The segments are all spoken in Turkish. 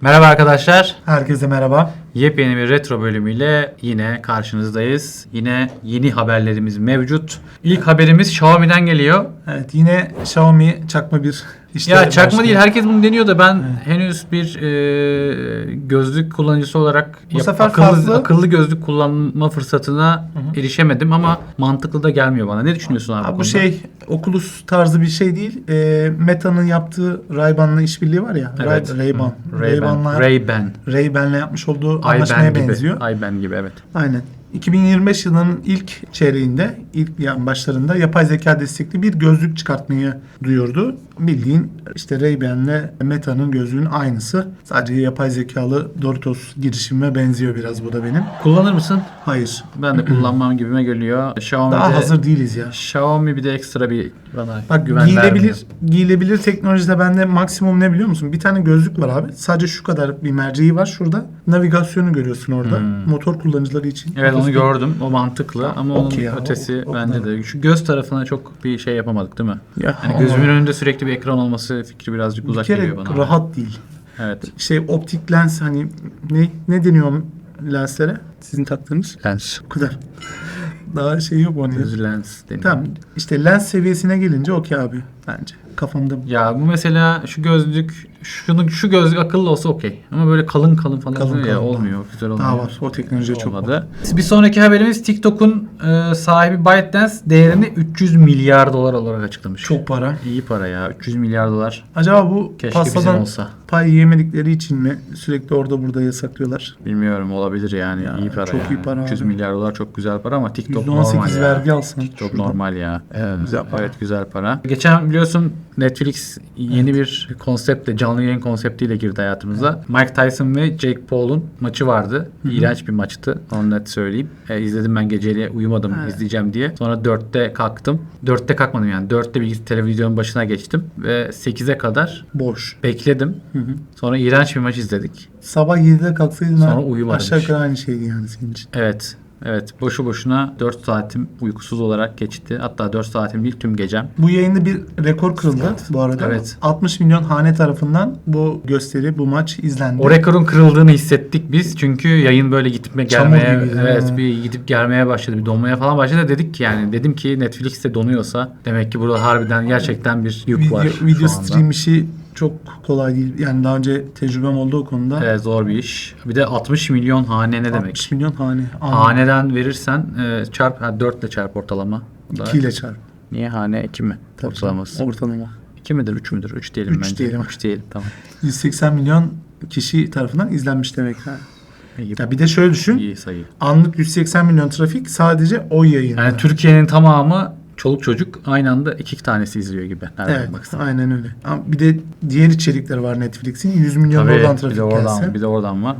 Merhaba arkadaşlar. Herkese merhaba. Yepyeni bir retro bölümüyle yine karşınızdayız. Yine yeni haberlerimiz mevcut. İlk haberimiz Xiaomi'den geliyor. Evet yine Xiaomi çakma bir işte ya çakma başlıyor. değil herkes bunu deniyor da ben henüz bir e, gözlük kullanıcısı olarak Bu sefer akıllı, fazla- akıllı gözlük kullanma fırsatına erişemedim ama mantıklı da gelmiyor bana. Ne düşünüyorsun abi? Ha, bu konuda? şey Oculus tarzı bir şey değil. Ee, Meta'nın yaptığı Ray-Ban'la işbirliği var ya. Evet. Ray- Ray-Ban. Ray-Ban. Ray-Ban'la Ray-Ban. Ray-Ban'la yapmış olduğu anlaşmaya benziyor. Ay-Ben gibi evet. Aynen. 2025 yılının ilk çeyreğinde, ilk yani başlarında yapay zeka destekli bir gözlük çıkartmayı duyurdu. Bildiğin işte Ray-Ban'le Meta'nın gözlüğün aynısı. Sadece yapay zekalı Doritos girişimime benziyor biraz bu da benim. Kullanır mısın? Hayır. Ben de kullanmam gibime geliyor. Xiaomi'de Daha hazır değiliz ya. Xiaomi bir de ekstra bir bana Bak güven giyilebilir, vermiyor. giyilebilir teknolojide bende maksimum ne biliyor musun? Bir tane gözlük var abi. Sadece şu kadar bir merceği var şurada. Navigasyonu görüyorsun orada. Motor kullanıcıları için. Hmm. Evet onu gördüm. O mantıklı ama onun okey ya, ötesi o- o bence de. Şu göz tarafına çok bir şey yapamadık değil mi? Ya, Yani gözümün önünde sürekli bir ekran olması fikri birazcık bir uzak kere geliyor bana. rahat değil. Evet. Şey optik lens hani ne ne deniyor lenslere? Sizin taktığınız? Lens. Bu kadar. Daha şey yok onun. Göz lens deniyor. Tamam. İşte lens seviyesine gelince okey abi bence. Kafamda Ya bu mesela şu gözlük şunu şu gözlük akıllı olsa okey. Ama böyle kalın kalın falan Kalın oluyor ya kalın. olmuyor. Güzel olmuyor. daha var. O teknoloji çok var. Bir sonraki haberimiz TikTok'un e, sahibi ByteDance değerini 300 milyar dolar olarak açıklamış. Çok para. iyi para ya. 300 milyar dolar. Acaba bu Keşke pastadan olsa. pay yiyemedikleri için mi sürekli orada burada yasaklıyorlar? Bilmiyorum olabilir yani. Ya, iyi para çok yani. iyi para 300 abi. milyar dolar çok güzel para ama TikTok %18 normal ya. vergi alsan. Çok şuradan. normal ya. Evet, Güzel para. evet güzel para. Geçen biliyorsun Netflix yeni bir konseptle, canlı yayın konseptiyle girdi hayatımıza. Mike Tyson ve Jake Paul'un maçı vardı. İğrenç bir maçtı. Onu net söyleyeyim. E, izledim ben geceliğe uyumadım Evet. izleyeceğim diye. Sonra 4'te kalktım. 4'te kalkmadım yani. 4'te bilgisayar televizyonun başına geçtim ve 8'e kadar Boş. bekledim. Hı hı. Sonra iğrenç bir maç izledik. Sabah 7'de kalksaydın Sonra uyumadım aşağı yukarı aynı şeydi yani senin için. Evet. Evet. Boşu boşuna 4 saatim uykusuz olarak geçti. Hatta 4 saatim değil tüm gecem. Bu yayında bir rekor kırıldı bu arada. Evet. 60 milyon hane tarafından bu gösteri, bu maç izlendi. O rekorun kırıldığını hissettik biz. Çünkü yayın böyle gitme Çamur gelmeye gibiydi, evet bir gidip gelmeye başladı. Bir donmaya falan başladı. Dedik ki yani dedim ki Netflix'te donuyorsa demek ki burada harbiden gerçekten bir yük video, var. video stream işi çok kolay değil. Yani daha önce tecrübem olduğu konuda. Evet, zor bir iş. Bir de 60 milyon hane ne demek? 60 milyon hane. Haneden verirsen e, çarp ha, 4 ile çarp ortalama. Bu da- 2 ile çarp. Niye hane 2 mi? Tabii. Ortalaması. Ortalama. 2 midir 3 müdür? 3 diyelim Üç bence. diyelim. 3 diyelim tamam. 180 milyon kişi tarafından izlenmiş demek. Ha. İyi, Ya bir de şöyle düşün. iyi sayı. Anlık 180 milyon trafik sadece o yayında. Yani Türkiye'nin tamamı çoluk çocuk aynı anda iki tanesi izliyor gibi. Nereden Evet, baksan. aynen öyle. Ama bir de diğer içerikleri var Netflix'in. 100 milyon Tabii, oradan bir trafik de oradan, gelse. bir de oradan var.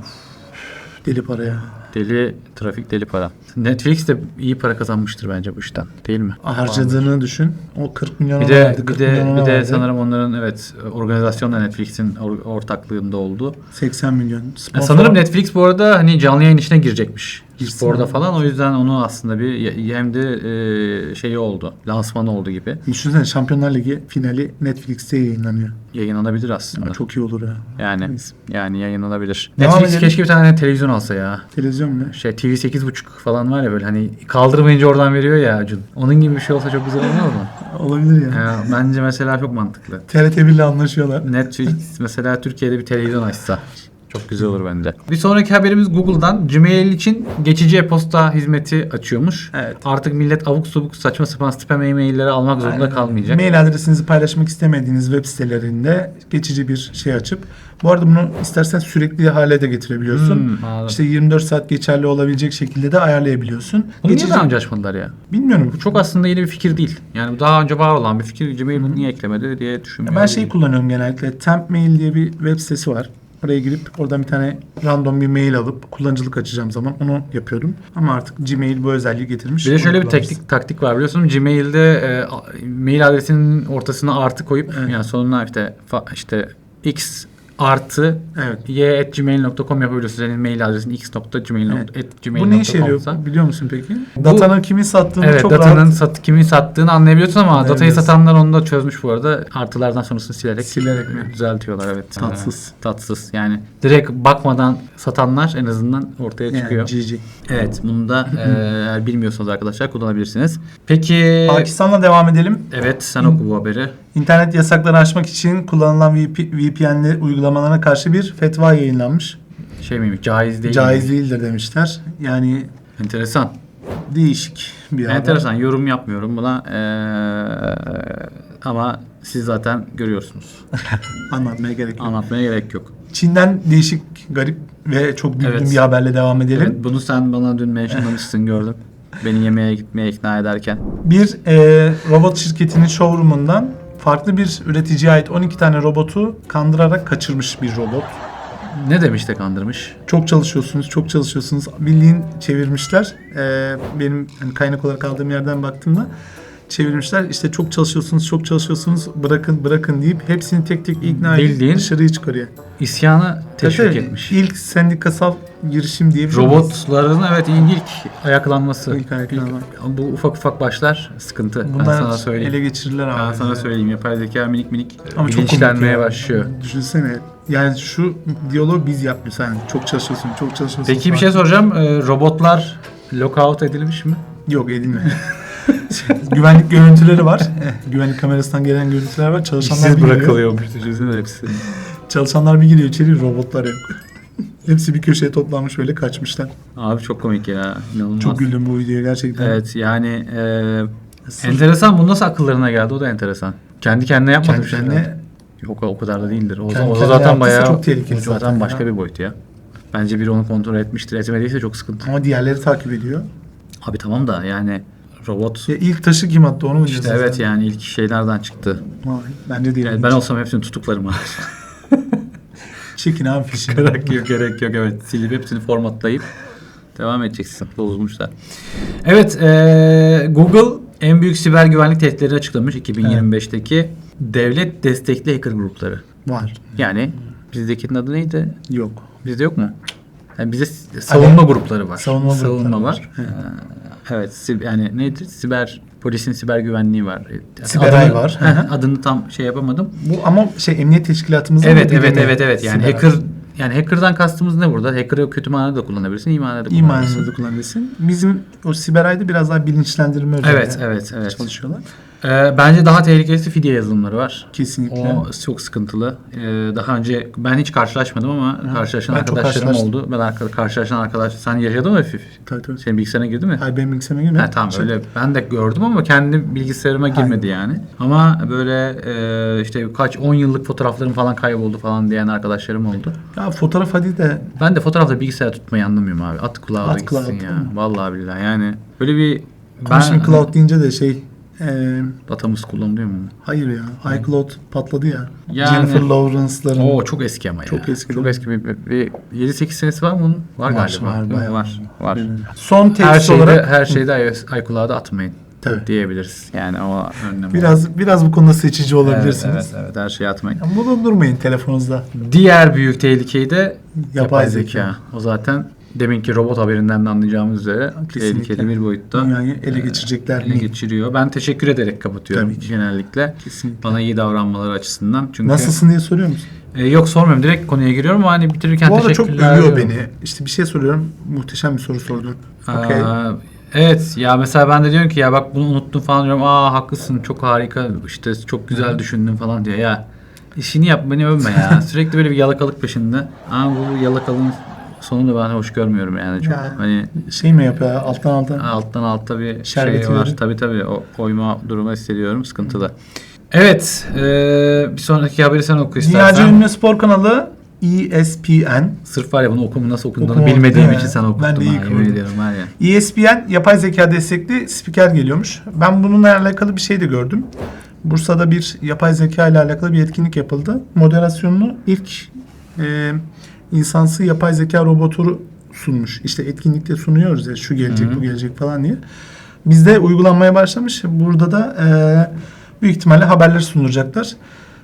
Deli para ya. Deli trafik deli para. Netflix de iyi para kazanmıştır bence bu işten. Değil mi? Harcadığını düşün. O 40 milyon Bir de verdi, bir 40 de milyona bir de verdi. sanırım onların evet organizasyon da Netflix'in or- ortaklığında oldu. 80 milyon. Yani Sponsor- sanırım Netflix bu arada hani canlı yayın işine girecekmiş. Sporda falan o yüzden onu aslında bir hem de e, şeyi oldu. Lansmanı oldu gibi. Düşünsene Şampiyonlar Ligi finali Netflix'te yayınlanıyor. Yayınlanabilir aslında. Ya çok iyi olur ya. Yani Neyse. yani yayınlanabilir. Devam Netflix edelim. keşke bir tane televizyon alsa ya. Televizyon mu? Şey TV 8.5 falan var ya böyle hani kaldırmayınca oradan veriyor ya Acun. Onun gibi bir şey olsa çok güzel olmaz mı? Olabilir ya. Ya, bence mesela çok mantıklı. TRT 1 ile anlaşıyorlar. Netflix mesela Türkiye'de bir televizyon açsa. Çok güzel olur bence. Bir sonraki haberimiz Google'dan Gmail için geçici e-posta hizmeti açıyormuş. Evet. Artık millet abuk subuk saçma sapan spam e-mailleri almak zorunda Aynen. kalmayacak. Mail adresinizi paylaşmak istemediğiniz web sitelerinde geçici bir şey açıp bu arada bunu istersen sürekli hale de getirebiliyorsun. Hmm, anladım. işte 24 saat geçerli olabilecek şekilde de ayarlayabiliyorsun. Bunu geçici... niye daha önce açmadılar ya? Bilmiyorum. Bu çok aslında yeni bir fikir değil. Yani bu daha önce var olan bir fikir. Gmail bunu niye eklemedi diye düşünmüyorum. Ben şey kullanıyorum genellikle. Temp Mail diye bir web sitesi var. Oraya girip oradan bir tane random bir mail alıp kullanıcılık açacağım zaman onu yapıyordum. Ama artık Gmail bu özelliği getirmiş. Bir de şöyle bir teknik taktik var biliyorsun. Gmail'de e, mail adresinin ortasına artı koyup Evet. yani sonuna işte fa- işte x artı Evet. y.gmail.com yapabiliyorsunuz. Senin mail adresin Evet. x.gmail.gmail.com Bu ne işe yarıyor biliyor musun peki? Datanın kimin sattığını Evet çok datanın rahat sat, kimin sattığını anlayabiliyorsun ama datayı Anlayabiliyorsun. satanlar onu da çözmüş bu arada. Artılardan sonrasını silerek Silerek mi? düzeltiyorlar evet. Tatsız. Ee, tatsız. Yani direkt bakmadan satanlar en azından ortaya çıkıyor. yani GG. Evet bunu da e, bilmiyorsanız arkadaşlar kullanabilirsiniz. Peki Pakistan'la devam edelim. evet sen oku bu haberi. İnternet yasakları aşmak için kullanılan VP, VPN'li uygulamalarına karşı bir fetva yayınlanmış. Şey miymiş caiz değil. Caiz değildir demişler. Yani Enteresan. değişik bir haber. Enteresan. Yorum yapmıyorum buna. Ee, ama siz zaten görüyorsunuz. Anlatmaya gerek yok. Anlatmaya gerek yok. Çin'den değişik, garip ve çok güldüğüm Evet. bir haberle devam edelim. Evet, bunu sen bana dün mentionlamışsın gördüm. Beni yemeğe gitmeye ikna ederken. Bir e, robot şirketinin showroom'undan farklı bir üreticiye ait 12 tane robotu kandırarak kaçırmış bir robot. Ne demiş de kandırmış? Çok çalışıyorsunuz, çok çalışıyorsunuz. Bildiğin çevirmişler. E, benim hani kaynak olarak aldığım yerden baktığımda çevirmişler. İşte çok çalışıyorsunuz, çok çalışıyorsunuz. Bırakın, bırakın deyip hepsini tek tek ikna edip dışarıya çıkarıyor. İsyanı teşvik Tabii, etmiş. İlk sendikasal girişim diye bir şey Robotların evet ilk ayaklanması. İlk ayaklanma. İlk- bu ufak ufak başlar sıkıntı. ben Bunlar sana söyleyeyim. ele geçirirler abi. Ben sana söyleyeyim. Yapay zeka minik minik Ama çok bilinçlenmeye ya. başlıyor. Düşünsene. Yani şu diyaloğu biz yapmıyoruz. Yani çok çalışıyorsun, çok çalışıyorsun. Peki bir şey soracağım. Ee, robotlar lockout edilmiş mi? Yok edilmiyor. Güvenlik görüntüleri var. Güvenlik kamerasından gelen görüntüler var. Çalışanlar bir giriyor. Düşünsene hepsi. Çalışanlar bir giriyor içeri robotlar yok. Hepsi bir köşeye toplanmış böyle kaçmışlar. Abi çok komik ya. İnanılmaz. Çok güldüm bu videoya gerçekten. Evet yani e, enteresan. Bu nasıl akıllarına geldi? O da enteresan. Kendi kendine yapmamış. kendi kendine Yok o kadar da değildir. O, Kendi o zaten bayağı çok tehlikeli zaten zaten başka ya. bir boyut ya. Bence biri onu kontrol etmiştir. Etmediyse çok sıkıntı. ama diğerleri takip ediyor. Abi tamam da yani robot Ya ilk taşı kim attı onu mu işte diyorsun evet sen? yani ilk şeylerden çıktı. Vay, Bence değil. Yani ben olsam hepsini tutuklarım abi. Çekin abi fişini. gerek yok gerek yok evet. Silip hepsini formatlayıp devam edeceksin. Bozulmuşlar. Evet e, Google en büyük siber güvenlik tehditlerini açıklamış 2025'teki devlet destekli hacker grupları. Var. Yani bizdekinin adı neydi? Yok. Bizde yok mu? Yani bizde savunma grupları var. Savunma grupları var. var. Ee, evet, yani nedir? Siber polisin siber güvenliği var. Yani Siberay adını- var. Adını tam şey yapamadım. Bu ama şey emniyet teşkilatımızın Evet, da evet, birimi. evet, evet. Yani Siber. hacker yani hacker'dan kastımız ne burada? Hacker'ı kötü manada da kullanabilirsin, iyi manada da kullanabilirsin. İmanınızı kullanabilirsin. Bizim o Siberay'da biraz daha bilinçlendirme üzerine Evet, evet, evet. çalışıyorlar. Ee, bence daha tehlikelisi fidye yazılımları var. Kesinlikle. O çok sıkıntılı. Ee, daha önce ben hiç karşılaşmadım ama karşılaşan ben arkadaşlarım oldu. Ben arka, karşılaşan arkadaş sen yaşadın mı hafif? Tabii tabii. Senin bilgisayarına girdi mi? Hayır benim bilgisayarıma girmiyor. Ha, tamam Şey, öyle ben de gördüm ama kendi bilgisayarıma girmedi yani. Ama böyle e, işte kaç 10 yıllık fotoğraflarım falan kayboldu falan diyen arkadaşlarım oldu. Ya fotoğraf hadi de Ben de fotoğrafta bilgisayar tutmayı anlamıyorum abi. At kulağa At kulağa, ya. tamam. Vallahi billahi yani böyle bir ama şimdi cloud deyince de şey e, datamız kullanılıyor mu? hayır ya iCloud patladı ya. Yani- Jennifer Lawrence'ların Oo çok eski ama ya. Çok eski Çok değil mi? eski bir, bir 7-8 senesi var mı bunun? Var, Var, galiba. var, Değil mi? bayağı var. Var. son tehdit Her şeyde olarak her şeyde iOS iCloud'a atmayın. Tabii. diyebiliriz. Yani o önlem. biraz biraz bu konuda seçici Evet, olabilirsiniz. evet, evet, her şeyi atmayın. Ya bulundurmayın telefonunuzda. Diğer büyük tehlikeyi de yapay, Yapay zeka. zeka. O zaten deminki robot haberinden de anlayacağımız üzere Kesinlikle. tehlikeli bir boyutta. Dünyayı ele e, geçirecekler ele mi? geçiriyor. Ben teşekkür ederek kapatıyorum Tabii ki. genellikle. Kesinlikle. Bana iyi davranmaları açısından. Çünkü Nasılsın diye soruyor musun? E, yok sormuyorum. Direkt konuya giriyorum ama hani bitirirken Bu arada çok övüyor beni. İşte bir şey soruyorum. Muhteşem bir soru sordun. Okey. Aa, Evet ya mesela ben de diyorum ki ya bak bunu unuttum falan diyorum. Aa haklısın çok harika işte çok güzel düşündün falan diyor ya. işini yap beni övme ya. Sürekli böyle bir yalakalık peşinde. Ama bu yalakalığın sonunu ben hoş görmüyorum yani çok. Ya. Hani Şey mi yapıyor alttan alttan? alttan alta bir Şerbeti şey var. verin. Tabii tabii o koyma durumu hissediyorum sıkıntılı. Evet eee, bir sonraki haberi sen oku istersen. Dünyaca ünlü spor kanalı E ESPN. Sırf var ya bunu okumu nasıl okunduğunu Okumadım, bilmediğim için sana okuttum. Ben de iyi ha, ya. ESPN yapay zeka destekli spiker geliyormuş. Ben bununla alakalı bir şey de gördüm. Bursa'da bir yapay zeka ile alakalı bir etkinlik yapıldı. Moderasyonunu ilk e, insansı yapay zeka robotu sunmuş. İşte etkinlikte sunuyoruz ya şu gelecek Hı hı. bu gelecek falan diye. Bizde uygulanmaya başlamış. Burada da e, büyük ihtimalle haberleri sunulacaklar.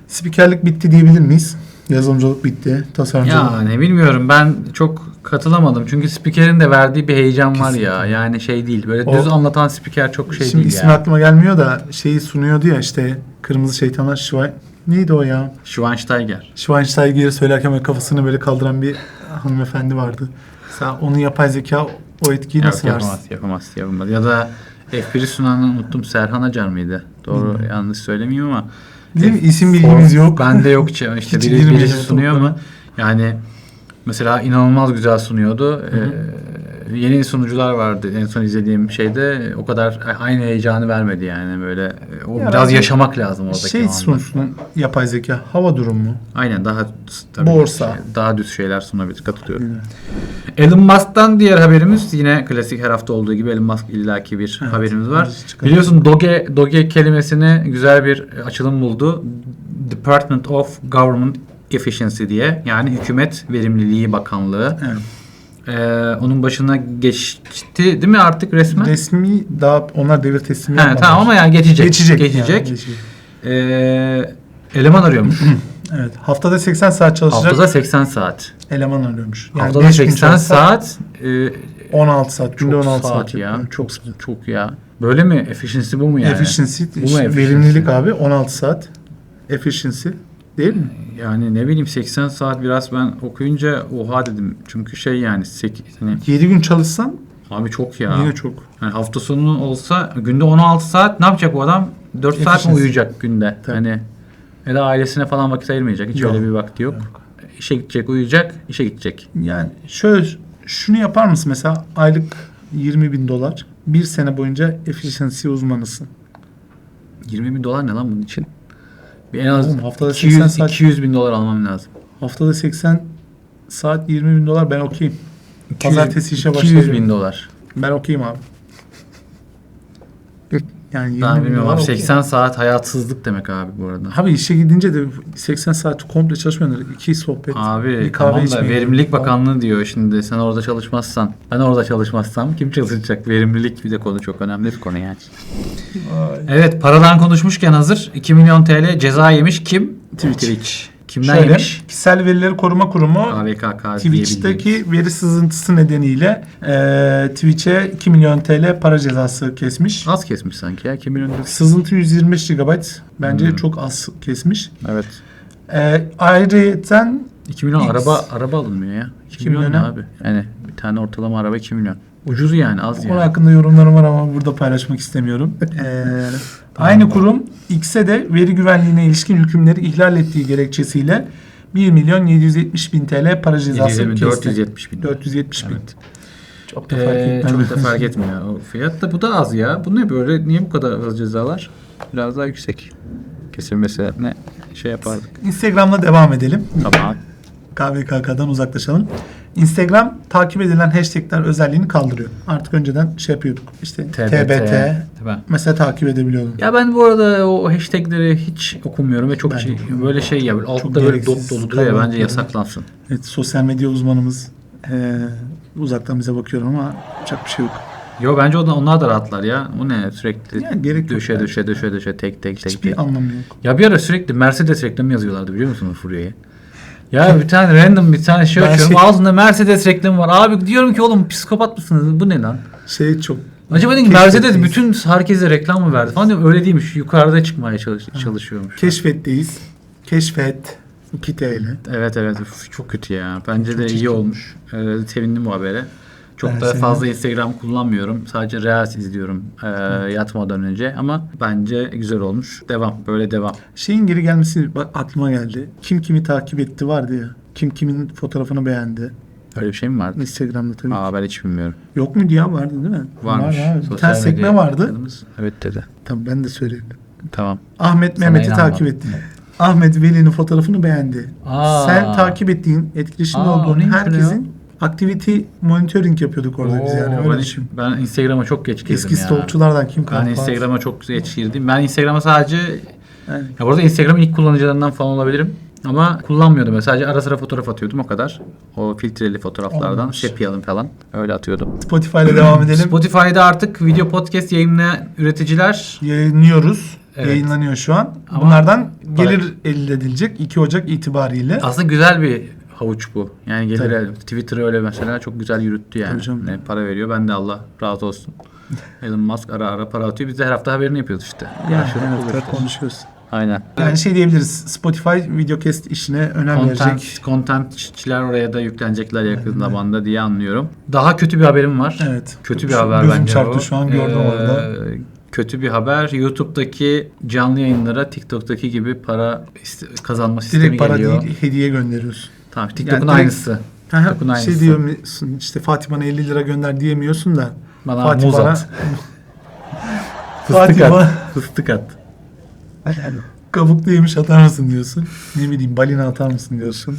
Spikerlik bitti diyebilir miyiz? Yazılımcılık bitti. Tasarımcılık. Yani bilmiyorum ben çok katılamadım. Çünkü spikerin de verdiği bir heyecan var ya. Yani şey değil. Böyle O- düz anlatan spiker çok şey Şimdi değil ismi ya. aklıma gelmiyor da şeyi sunuyordu ya işte Kırmızı Şeytanlar Şivay. Neydi o ya? Schweinsteiger. Schweinsteiger'i söylerken böyle kafasını böyle kaldıran bir hanımefendi vardı. Mesela onun yapay zeka o etkiyi Yok, nasıl versin? yapamaz, yapamaz, yapamaz. Ya da F1'i sunanı unuttum. Serhan Acar mıydı? Doğru yanlış söylemeyeyim ama. Değil mi? İsim bilgimiz yok. Bende yok. işte Hiç biri, birisi sunuyor ama yani mesela inanılmaz güzel sunuyordu. Ee, yeni sunucular vardı en son izlediğim şeyde o kadar aynı heyecanı vermedi yani böyle o Ya biraz yaşamak lazım oradaki Şey sunsun yapay zeka. Hava durumu. Aynen daha tabii Borsa. şey- daha düz şeyler sunabilir katılıyorum. Elon Musk'tan diğer haberimiz yine klasik her hafta olduğu gibi Elon Musk illaki bir Evet, haberimiz var. Biliyorsun Doge Doge kelimesine güzel bir açılım buldu. Department of Government Efficiency diye yani Hükümet Verimliliği Bakanlığı. Evet. Ee, onun başına geçti değil mi artık resmen? Resmi daha onlar devir teslimi He, yapmadılar. tamam ama yani geçecek. geçecek. Geçecek. yani, geçecek. Ee, eleman arıyormuş. Evet. Haftada 80 saat çalışacak Haftada 80 saat. eleman arıyormuş. Haftada beş gün 80 çalışsa saat. e, 16 saat. Günde çok 16 saat, saat, ya. yapıyor. Çok çok ya. Böyle mi? Efficiency bu mu yani? Efficiency, Bu mu efficiency? verimlilik abi 16 saat. Efficiency değil mi? Yani ne bileyim 80 saat biraz ben okuyunca oha dedim. Çünkü şey yani 8 hani 7 gün çalışsan abi çok ya. yine çok. Yani hafta sonu olsa günde 16 saat ne yapacak bu adam? 4 saat mi uyuyacak günde? Tabii. Hani ya da ailesine falan vakit ayırmayacak. Hiç Yok. öyle bir vakti yok. İşe gidecek, uyuyacak, işe gidecek. Yani şöyle şunu yapar mısın mesela aylık 20 bin dolar bir sene boyunca efficiency uzmanısın. 20 bin dolar ne lan bunun için? Bir en az Oğlum, haftada 200, 80 saat- 200 bin dolar almam lazım. Haftada 80 saat 20 bin dolar ben okeyim. 200 Pazartesi işe 200 başlayabilirim. bin dolar. Ben okeyim abi. Yani 20 Ben bilmiyorum abi okeyim. 80 saat hayatsızlık demek abi bu arada. Abi işe gidince de 80 saat komple çalışmıyorlar. İki sohbet. Abi bir kahve tamam da verimlilik bakanlığı diyor şimdi sen orada çalışmazsan ben orada çalışmazsam kim çalışacak verimlilik bir de konu çok önemli bir konu yani. Vay. Evet paradan konuşmuşken hazır 2 milyon TL ceza yemiş kim? Twitch. Kimden Şöyle, yemiş? Kişisel Verileri Koruma Kurumu AVKK. Twitch'teki veri sızıntısı nedeniyle e, Twitch'e 2 milyon TL para cezası kesmiş. Az kesmiş sanki ya 2 milyon lira. Sızıntı 125 GB. Bence Hmm. çok az kesmiş. Evet. E, ayrıca 2 milyon X. araba araba alınmıyor ya. 2 İki milyon ne milyon abi? Yani bir tane ortalama araba 2 milyon. Ucuz yani az konu yani. hakkında yorumlarım var ama burada paylaşmak istemiyorum. E, aynı kurum X'e de veri güvenliğine ilişkin hükümleri ihlal ettiği gerekçesiyle 1 milyon 770 bin TL para cezası 720, kesti. 470 bin. 470 bin. Evet. Çok da fark Ee, etmez. çok da fark etmiyor o fiyat da bu da az ya. Bu ne böyle? Niye bu kadar az cezalar? Biraz daha yüksek. Kesilmesi ne şey yapardık. Instagram'la devam edelim. Tamam. KVKK'dan uzaklaşalım. Instagram takip edilen hashtagler özelliğini kaldırıyor. Artık önceden şey yapıyorduk. İşte TBT, Tabii. mesela takip edebiliyordun. Ya ben bu arada o hashtagleri hiç okumuyorum ve çok Ben de şey, okumuyorum. böyle şey ya böyle altta böyle dop dolu duruyor ya bence yasaklansın. Evet, sosyal medya uzmanımız eee, uzaktan bize bakıyor ama çok bir şey yok. Yo bence o da- onlar da rahatlar ya. Bu ne sürekli Yani gerek yok döşe döşe döşe döşe tek tek tek Hiçbir tek. anlamı yok. Ya bir ara sürekli Mercedes reklamı yazıyorlardı biliyor musun o furyayı? Ya bir tane random bir tane şey Ben açıyorum. şey- Ağzında Mercedes reklamı var. Abi diyorum ki oğlum psikopat mısınız? Bu ne lan? Şey çok Acaba dedim ki Mercedes bütün herkese reklam mı verdi falan diyorum. Öyle değilmiş. Yukarıda çıkmaya çalış çalışıyormuş. keşfetteyiz. Keşfet 2 TL. Evet evet Üf, çok kötü ya. Bence de iyi olmuş. Ee, sevindim bu habere. Çok Ben da sevindim. fazla Instagram kullanmıyorum. Sadece Reels izliyorum ee, yatmadan önce. Ama bence güzel olmuş. Devam. Böyle devam. Şeyin geri gelmesi bak aklıma geldi. Kim kimi takip etti vardı ya. Kim kimin fotoğrafını beğendi. Öyle bir şey mi vardı? Instagram'da tabii. Aa ben hiç bilmiyorum. Yok mu diye vardı değil mi? Varmış. Var. Bir tane sekme vardı. adımız. Evet dedi. Tamam ben de söyleyeyim. Tamam. Ahmet Mehmet'i takip etti. Ahmet Veli'nin fotoğrafını beğendi. Aa. Sen takip ettiğin, etkileşimde Aa, olduğun herkesin activity monitoring yapıyorduk orada biz yani. Oo, Öyle ben, düşün. ben Instagram'a çok geç girdim Eski ya. stalkçulardan kim Ben kaldı? Instagram'a çok geç girdim. Ben Instagram'a sadece Yani ya burada Instagram'ın ilk kullanıcılarından falan olabilirim. Ama kullanmıyordum. Ben sadece ara sıra fotoğraf atıyordum o kadar. O filtreli fotoğraflardan Olmamış. sepyalı falan öyle atıyordum. Spotify ile devam edelim. Spotify'da artık video podcast yayınlayan üreticiler Yayınlıyoruz. Evet. yayınlanıyor şu an. Ama- Bunlardan gelir elde edilecek 2 Ocak itibariyle. Aslında güzel bir havuç bu. Yani gelir el- Twitter'ı öyle mesela çok güzel yürüttü yani. Ne para veriyor. Ben de Allah razı olsun. Elon Musk ara ara para atıyor. Biz de her hafta haberini yapıyoruz işte. Karşılıklı evet, oluyor. konuşuyoruz. Aynen. Yani şey diyebiliriz. Spotify videocast işine önem verecek. Content, contentçiler oraya da yüklenecekler yakın zamanda diye anlıyorum. Daha kötü bir haberim var. Evet. Kötü bir Şu haber bence çarptı bu. şu an gördüm Ee, orada. Kötü bir haber. YouTube'daki canlı yayınlara TikTok'taki gibi para kazanma sistemi Direkt para geliyor. değil hediye gönderiyorsun. Tamam, TikTok'un direkt- aynısı. TikTok'un Aha, aynısı. şey diyorsun işte Fatih bana 50 lira gönder diyemiyorsun da. Bana Fatih muz bana at. Fıstık at. Fıstık at. kabuklu yemiş atar mısın diyorsun. Ne bileyim balina atar mısın diyorsun.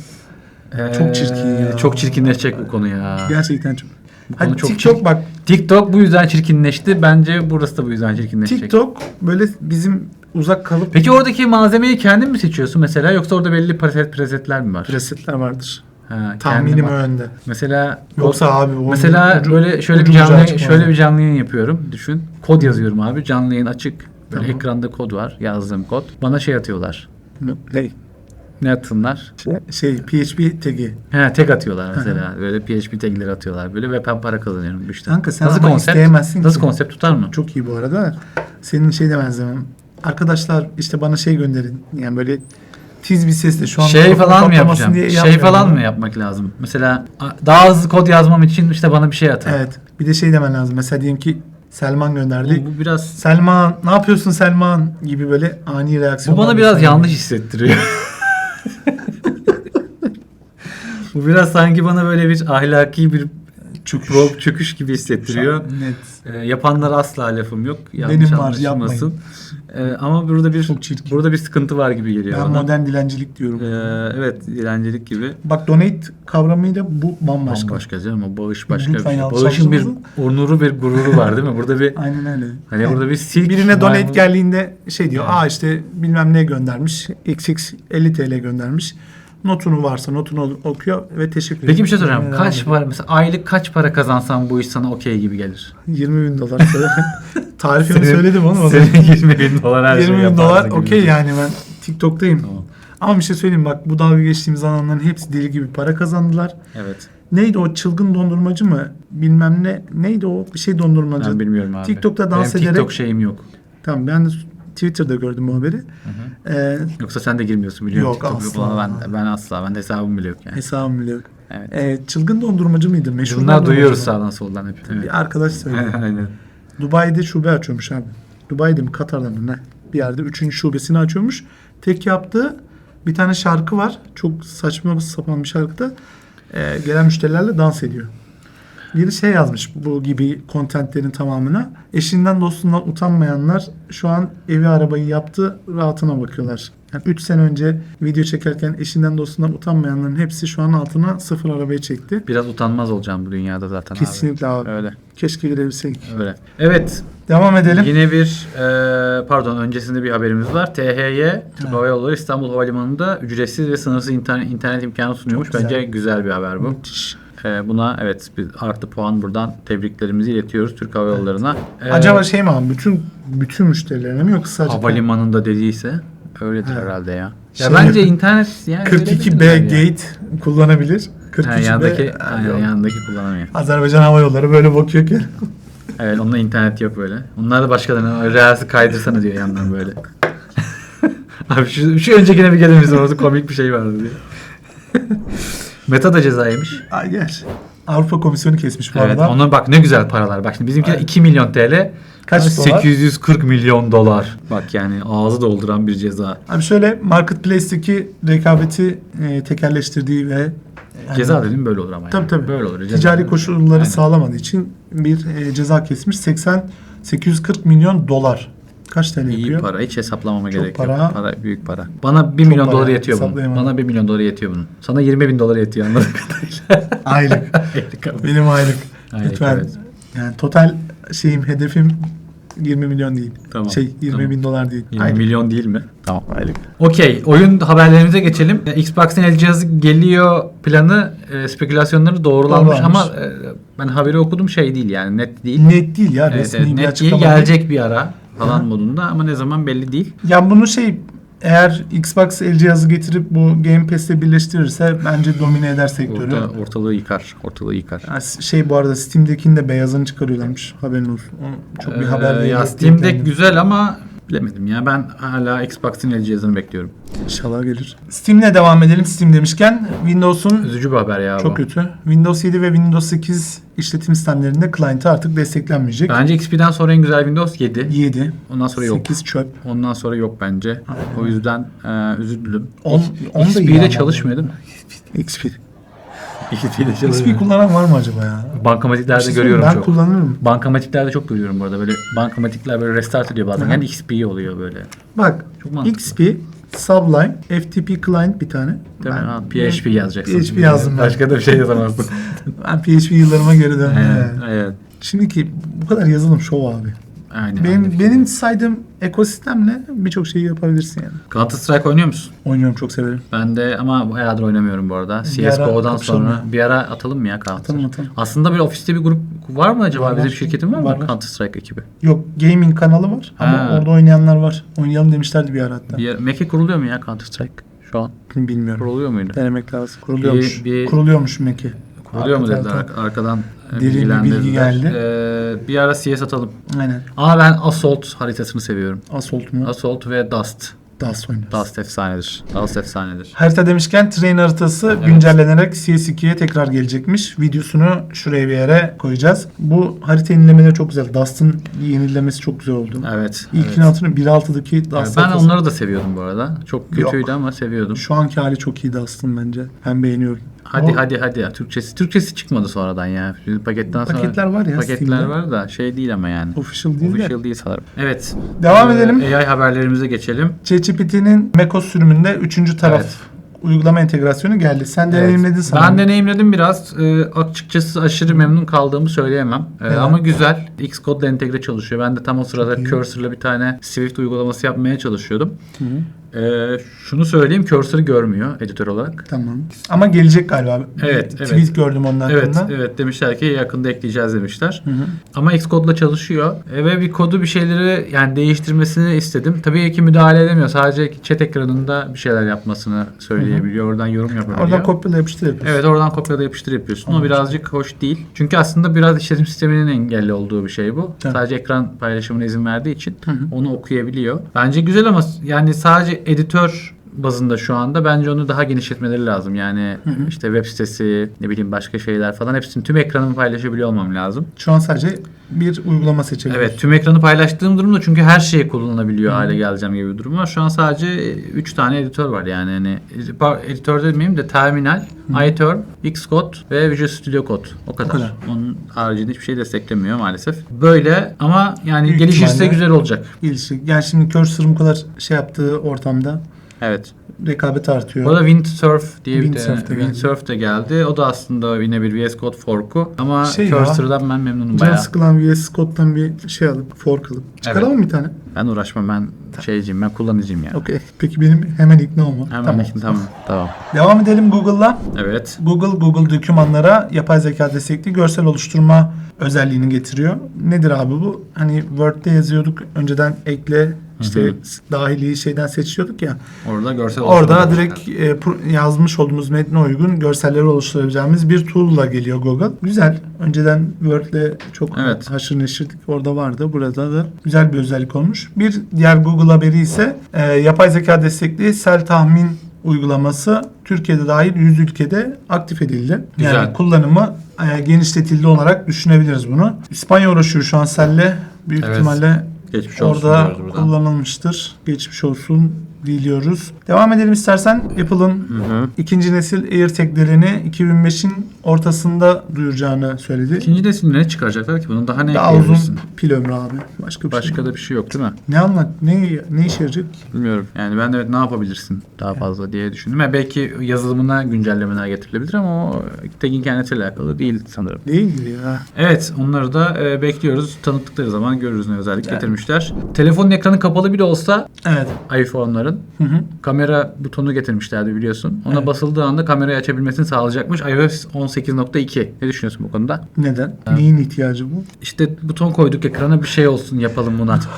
Çok çirkin ya. Ee, Çok çirkinleşecek bu konu ya. Gerçekten çok. Bu Hadi çok TikTok çirkin. bak TikTok bu yüzden çirkinleşti. Bence burası da bu yüzden çirkinleşecek. TikTok böyle bizim uzak kalıp Peki oradaki malzemeyi kendin mi seçiyorsun mesela yoksa orada belli preset presetler mi var? presetler vardır. Ha, Tahminim kendim- yönde. Mesela Yoksa abi o mesela ucu- böyle şöyle bir ucu canlı şöyle bir canlı yayın yapıyorum. Düşün. Kod yazıyorum abi. Canlı yayın açık. Böyle Tamam. ekranda kod var. Yazdığım kod. Bana şey atıyorlar. Ne? Ne atınlar? Şey PHP tagi. He tek atıyorlar mesela. böyle PHP tagleri atıyorlar böyle ve ben para kazanıyorum bu işte. Kanka sen Nasıl ama konsept? isteyemezsin Nasıl ki. konsept tutar mı? Çok iyi bu arada. Senin şeyde benzemem. Arkadaşlar işte bana şey gönderin. Yani böyle tiz bir sesle şu an şey falan mı yapacağım? diye Şey falan mı yapmak lazım? Mesela daha hızlı kod yazmam için işte bana bir şey atın. Evet. Bir de şey demen lazım. Mesela diyelim ki Selman gönderdi. Bu, bu biraz Selman ne yapıyorsun Selman gibi böyle ani bu reaksiyon. bana biraz yanlış hissettiriyor. bu biraz sanki bana böyle bir ahlaki bir Çöküş. çöküş gibi hissettiriyor. Net. Ee, yapanlara asla lafım yok. Yanlış Benim var, anlaşılmasın. Ee, ama burada bir Çok çirkin. burada bir sıkıntı var gibi geliyor Ben bana. modern dilencilik diyorum. Ee, evet, dilencilik gibi. Bak donate kavramıyla bu bambaşka. Bambaşka canım o bağış başka Lütfen bir şey. yanlış Bağışın bir onuru bir gururu var değil mi? Burada bir Aynen öyle. hani Yani burada bir silk Birine donate maymun- geldiğinde şey diyor. Aa işte bilmem ne göndermiş. XX 50 TL göndermiş. Notunu varsa notunu okuyor ve teşekkür ediyor. Peki bir şey soracağım. Devam Kaç para mesela aylık kaç para kazansan bu iş sana okey gibi gelir? 20 bin dolar. Tarifini söyledim oğlum. Senin 20 bin dolar her 20 şeyi bin dolar okey yani ben TikTok'tayım. Tamam. Ama bir şey söyleyeyim bak bu dalga geçtiğimiz alanların hepsi deli gibi para kazandılar. Evet. Neydi o çılgın dondurmacı mı? Bilmem ne. Neydi o? Bir şey dondurmacı. Ben bilmiyorum abi. TikTok'ta dans Benim TikTok ederek- şeyim yok. Tamam ben de Twitter'da gördüm bu haberi. Ee, Yoksa sen de girmiyorsun biliyorum. Yok, TikTok asla. Ben, ben asla. Ben de hesabım bile yok yani. hesabım bile yok. Evet. Ee, çılgın dondurmacı mıydı? Meşhur dondurmacı duyuyoruz sağdan soldan hep. Evet. Bir arkadaş söyledi. Aynen. Dubai'de şube açıyormuş abi. Dubai'de mi Katar'da mı ne? Bir yerde üçüncü şubesini açıyormuş. Tek yaptığı bir tane şarkı var. Çok saçma sapan bir şarkıda. Ee, gelen müşterilerle dans ediyor. Biri şey yazmış bu gibi kontentlerin tamamına. Eşinden dostundan utanmayanlar şu an evi arabayı yaptı rahatına bakıyorlar. Yani 3 sene önce video çekerken eşinden dostundan utanmayanların hepsi şu an altına sıfır arabayı çekti. Biraz utanmaz olacağım bu dünyada zaten Kesinlikle abi. abi. Öyle. Keşke girebilseydik. Öyle. Evet. Devam edelim. Yine bir e, pardon öncesinde bir haberimiz var. THY Türk Hava Yolları İstanbul Havalimanı'nda ücretsiz ve sınırsız internet, internet imkanı sunuyormuş. Çok güzel. Bence güzel bir haber bu. Müthiş. E, buna evet bir artı puan buradan tebriklerimizi iletiyoruz Türk Hava Yolları'na. E, Acaba şey mi abi bütün bütün müşterilerine mi yoksa sadece havalimanında dediyse öyledir Ha. herhalde ya. Şey- ya bence internet yani öyle 42B bilirler ya. gate kullanabilir. 43B Ha, yandaki, aynen, yok. yanındaki kullanamıyor. Azerbaycan Hava Yolları böyle bakıyor ki. Evet onda internet yok böyle. Onlar da başkalarına reelsi kaydırsana diyor yandan böyle. Abi şu, şu öncekine bir gelir misin? Orada komik bir şey vardı diye. Meta da ceza yemiş. Ay gel. Avrupa Komisyonu kesmiş bu Evet, arada. ona bak ne güzel paralar. Bak şimdi bizimkiler 2 milyon TL. Kaç Ama dolar? 840 milyon dolar. Bak yani ağzı dolduran bir ceza. Abi şöyle marketplace'teki rekabeti e, tekerleştirdiği ve yani Ceza dedim böyle olur ama. Tabii yani. tabii. Böyle olur. Ceza. ticari koşulları Aynen. sağlamadığı için bir e, ceza kesmiş. 80 840 milyon dolar. Kaç TL İyi yapıyor? para. Hiç hesaplamama Çok gerek para. yok. Para büyük para. Bana 1 milyon para. dolar yetiyor bunun. Bana 1 milyon dolar yetiyor bunun. Sana 20 bin dolar yetiyor anladığım kadarıyla. Aylık. Benim aylık. Aylık, Lütfen. evet. Yani total şeyim hedefim 20 milyon değil. Tamam, Şey 20 tamam. bin dolar değil. 20 Aylık. milyon değil mi? Tamam. Aylık. Okey. Oyun haberlerimize geçelim. E, Xbox'ın el cihazı geliyor planı e, spekülasyonları doğrulanmış Doğrulanmış. ama e, ben haberi okudum şey değil yani net değil. Net değil ya Evet, resmi evet, bir net değil açıklama gelecek bir ara. Falan Hı. modunda ama ne zaman belli değil. Ya bunu şey eğer Xbox el cihazı getirip bu Game Pass'le birleştirirse bence domine eder sektörü. Orta, ortalığı yıkar. Ortalığı yıkar. Ya şey bu arada Steam'dekinin de beyazını çıkarıyorlarmış. Haberin olsun. Çok bir haber Ee, değil. Ya Steam'de güzel ama bilemedim ya. Ben hala Xbox'ın el cihazını bekliyorum. İnşallah gelir. Steam'le devam edelim. Steam demişken Windows'un Üzücü bir haber ya çok bu. kötü. Windows 7 ve Windows 8 işletim sistemlerinde client'ı artık desteklenmeyecek. Bence XP'den sonra en güzel Windows 7. 7, Ondan sonra yok. 8 çöp. Ondan sonra yok bence. Aynen. O yüzden e, üzüldüm. On- on da iyi XP'de ama. çalışmıyor değil mi? XP. XP'de XP kullanan var mı acaba ya? Bankamatiklerde şey görüyorum Ben çok. kullanırım. Bankamatiklerde çok görüyorum burada böyle bankamatikler böyle restart ediyor bazen. Hı. Yani XP oluyor böyle. Bak Çok mantıklı. XP, Sublime, FTP client bir tane. Değil mi? Ben- Ha, PHP yazacaksın. PHP yazdım ben. Başka da bir şey yazamazsın. Ben PHP yıllarıma geri döndüm. evet, yani. evet. Şimdiki bu kadar yazılım şov abi. Aynen. Benim, Aynen. benim saydığım ekosistemle birçok şeyi yapabilirsin yani. Counter Strike oynuyor musun? Oynuyorum çok severim. Ben de ama bayağıdır oynamıyorum bu arada. CSGO'dan sonra ya. bir ara atalım mı ya Counter? Atalım, atalım. Aslında bir ofiste bir grup var mı acaba? Var, var. Bizim şirketin var mı? Var, var. Counter Strike ekibi. Yok gaming kanalı var ama Ha. orada oynayanlar var. Oynayalım demişlerdi bir ara hatta. Bir Mac'e kuruluyor mu ya Counter Strike şu an? Bilmiyorum. Kuruluyor muydu? Denemek lazım. Kuruluyormuş. Bir- bir- Kuruluyormuş Mac'i. Kuruluyor mu dediler arkadan Derin bir bilgi geldi. Ee, bir ara CS atalım. Aynen. Ama ben Assault haritasını seviyorum. Assault mu? Assault ve Dust. Dust oynarız. Dust efsanedir. Dust efsanedir. Harita demişken train haritası güncellenerek CS2'ye tekrar gelecekmiş. Videosunu şuraya bir yere koyacağız. Bu harita yenilemeleri çok güzel. Dust'ın yenilemesi çok güzel oldu. Evet. İlkini evet. hatırlıyorum. 1.6'daki Dust Yani ben haritası. onları da seviyordum bu arada. Çok kötüydü Yok. ama seviyordum. Şu anki hali çok iyi Dust'ın bence. Ben beğeniyorum. Hadi Ama hadi hadi ya. Türkçesi Türkçesi çıkmadı sonradan ya. Bizim paketten sonra Paketler var ya Paketler Steam'de. var da şey değil ama yani. Official değil de. Official değil sanırım. Evet. Devam Ee, edelim. AI haberlerimize geçelim. ChatGPT'nin macOS sürümünde üçüncü taraf Evet. Uygulama entegrasyonu geldi. Sen Evet. deneyimledin sanırım. Ben deneyimledim biraz. Ee, açıkçası aşırı memnun kaldığımı söyleyemem. Ee, Evet. Ama güzel. Xcode'la entegre çalışıyor. Ben de tam o sırada Çok iyi. Cursor'la bir tane Swift uygulaması yapmaya çalışıyordum. Hı hı. Ee, şunu söyleyeyim. Cursor'ı görmüyor editör olarak. Tamam. Ama gelecek galiba. Evet, Bir evet. Tweet gördüm onun Evet, hakkında. evet demişler ki yakında ekleyeceğiz demişler. Hı hı. Ama Xcode'la çalışıyor E, ve bir kodu bir şeyleri yani değiştirmesini istedim. Tabii ki müdahale edemiyor. Sadece chat ekranında bir şeyler yapmasını söyleyebiliyor. Oradan yorum yapabiliyor. Oradan kopyala yapıştır yapıyorsun. Evet oradan kopyala yapıştır yapıyorsun. O Anladım. birazcık hoş değil. Çünkü aslında biraz işletim sisteminin engelli olduğu bir şey bu. Evet. Sadece ekran paylaşımına izin verdiği için hı. onu okuyabiliyor. Bence güzel ama yani sadece editör bazında şu anda bence onu daha genişletmeleri lazım. Yani Hı hı. işte web sitesi, ne bileyim başka şeyler falan hepsini tüm ekranımı paylaşabiliyor olmam lazım. Şu an sadece bir uygulama seçebiliyorsun. Evet tüm ekranı paylaştığım durumda çünkü her şeyi kullanılabiliyor hale geleceğim gibi bir durum var. Şu an sadece 3 tane editör var yani. par- editör demeyeyim de Terminal, iTerm, Xcode ve Visual Studio Code. O kadar. O kadar. Onun haricinde hiçbir şey desteklemiyor maalesef. Böyle ama yani Büyük gelişirse güzel olacak. İlişki. Yani şimdi Cursor'ın bu kadar şey yaptığı ortamda Evet. rekabet artıyor. Bu arada Windsurf diye bir de Windsurf de geldi. Windsurf de geldi. O da aslında yine bir VS Code fork'u ama Şey ya, Cursor'dan ben memnunum Can bayağı. sıkılan VS Code'dan bir şey alıp fork alıp. Çıkaralım mı bir tane? Ben uğraşmam ben şeyciyim ben kullanıcıyım yani. Okey. Peki benim hemen ikna olma. Hemen tamam. tamam. tamam. Devam edelim Google'la. Evet. Google, Google dokümanlara yapay zeka destekli görsel oluşturma özelliğini getiriyor. Nedir abi bu? Hani Word'de yazıyorduk. Önceden ekle işte Hı hı. dahili şeyden seçiyorduk ya. Orada görsel Orada direkt e, yazmış olduğumuz metne uygun görselleri oluşturabileceğimiz bir tool'la geliyor Google. Güzel. Önceden Word'le çok Evet. haşır neşirdik. Orada vardı. Burada da güzel bir özellik olmuş. Bir diğer Google haberi ise e, yapay zeka destekli sel tahmin uygulaması Türkiye'de dahil 100 ülkede aktif edildi. Güzel. Yani kullanımı e, genişletildi olarak düşünebiliriz bunu. İspanya uğraşıyor şu an selle. Büyük Evet. ihtimalle Geçmiş olsun Orada diyoruz buradan. kullanılmıştır. Geçmiş olsun diliyoruz. Devam edelim istersen. Apple'ın ikinci nesil AirTag'lerini 2005'in ortasında duyuracağını söyledi. İkinci nesil ne çıkaracaklar ki? Bunun daha ne Daha ekleyebilirsin? uzun pil ömrü abi. Başka bir şey. Başka da bir şey yok değil mi? Ne anlat? Ne ne işe yarayacak? Bilmiyorum. Yani ben de evet ne yapabilirsin daha fazla diye düşündüm. Ya belki yazılımına güncellemeler getirilebilir ama o tek internetiyle alakalı değil sanırım. Değildir ya. Evet onları da e, bekliyoruz. Tanıttıkları zaman görürüz ne özellik getirmişler. Telefonun ekranı kapalı bile olsa Evet. iPhone'ların Hı hı. kamera butonu getirmişlerdi biliyorsun. Ona Evet. basıldığı anda kamerayı açabilmesini sağlayacakmış. iOS 18.2. Ne düşünüyorsun bu konuda? Neden? Neyin ihtiyacı bu? İşte buton koyduk ekrana bir şey olsun yapalım buna.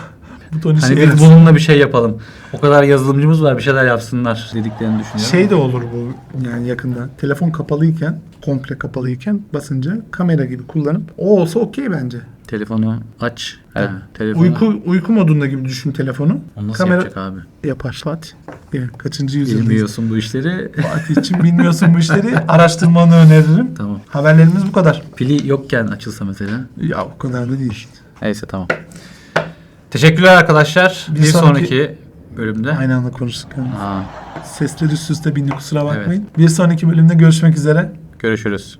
Buton Hani biz yarasın. bununla bir şey yapalım. O kadar yazılımcımız var bir şeyler yapsınlar dediklerini düşünüyorum. Şey de olur bu yani yakında. Telefon kapalıyken, komple kapalıyken basınca kamera gibi kullanıp o olsa okey bence. Telefonu aç. Evet, telefonu. Uyku uyku modunda gibi düşün telefonu. Onu nasıl kamera yapacak abi? yapar Fatih. Ya, kaçıncı yüzyıldayız? Bilmiyorsun bu işleri. Fatih için bilmiyorsun bu işleri. Araştırmanı öneririm. tamam. Haberlerimiz bu kadar. Pili yokken açılsa mesela. Ya o kadar da değil. Neyse tamam. Teşekkürler arkadaşlar. Bir Bir, sonraki, sonraki- bölümde. Aynı anda konuştuk. yani. Aa, Sesler üst üste bindi kusura bakmayın. Bir sonraki bölümde görüşmek üzere. görüşürüz.